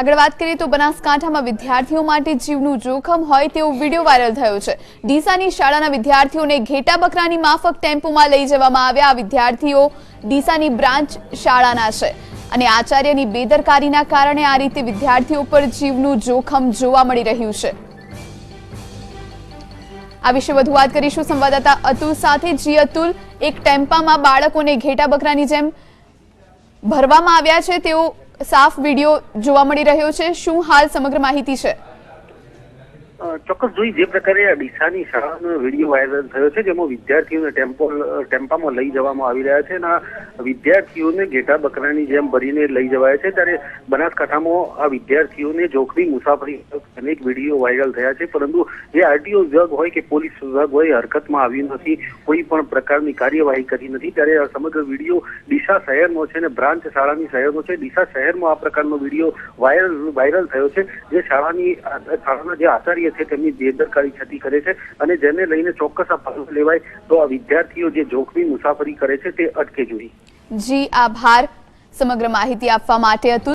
આગળ વાત કરીએ તો બનાસકાંઠામાં વિદ્યાર્થીઓ માટે જીવનું જોખમ હોય તેવો વીડિયો વાયરલ થયો છે. ડીસાની શાળાના વિદ્યાર્થીઓને ઘેટા બકરાની માફક ટેમ્પોમાં લઈ જવામાં આવ્યા. આ વિદ્યાર્થીઓ ડીસાની બ્રાન્ચ શાળાના છે અને આચાર્યની બેદરકારીના કારણે આ રીતે વિદ્યાર્થીઓ પર જીવનું જોખમ જોવા મળી રહ્યું છે. આ વિશે વધુ વાત કરીશું. સંવાદદાતા અતુલ સાથે. જી અતુલ, એક ટેમ્પામાં બાળકોને ઘેટા બકરાની જેમ ભરવામાં આવ્યા છે. તેવો સાફ વીડિયો જોવા મળી રહ્યો છે. શું હાલ સમગ્ર માહિતી છે? ચોક્કસ જોઈ જે પ્રકારે આ ડીસાની શાળાનો વીડિયો વાયરલ થયો છે, જેમાં વિદ્યાર્થીઓને ટેમ્પો ટેમ્પામાં લઈ જવામાં આવી રહ્યા છે અને વિદ્યાર્થીઓને ઘેટા બકરાની જેમ ભરીને લઈ જવાયા છે, ત્યારે બનાસકાંઠામાં આ વિદ્યાર્થીઓને જોખમી, મુસાફરી અનેક વીડિયો વાયરલ થયા છે, પરંતુ જે આરટીઓ વિભાગ હોય કે પોલીસ વિભાગ હોય હરકતમાં આવ્યું નથી, કોઈ પણ પ્રકારની કાર્યવાહી કરી નથી, ત્યારે આ સમગ્ર વીડિયો ડીસા શહેરનો છે અને બ્રાન્ચ શાળાની શહેરનો છે. ડીસા શહેરમાં આ પ્રકારનો વીડિયો વાયરલ વાયરલ થયો છે, જે શાળાની શાળાના જે આચાર્ય છે તેમની બેદરકારી છતી કરે છે અને જેને લઈને ચોક્કસ આ પગલું લેવાય તો આ વિદ્યાર્થીઓ જે જોખમી મુસાફરી કરે છે તે અટકે જોઈ. જી, આભાર. સમગ્ર માહિતી આપવા માટે અતુલ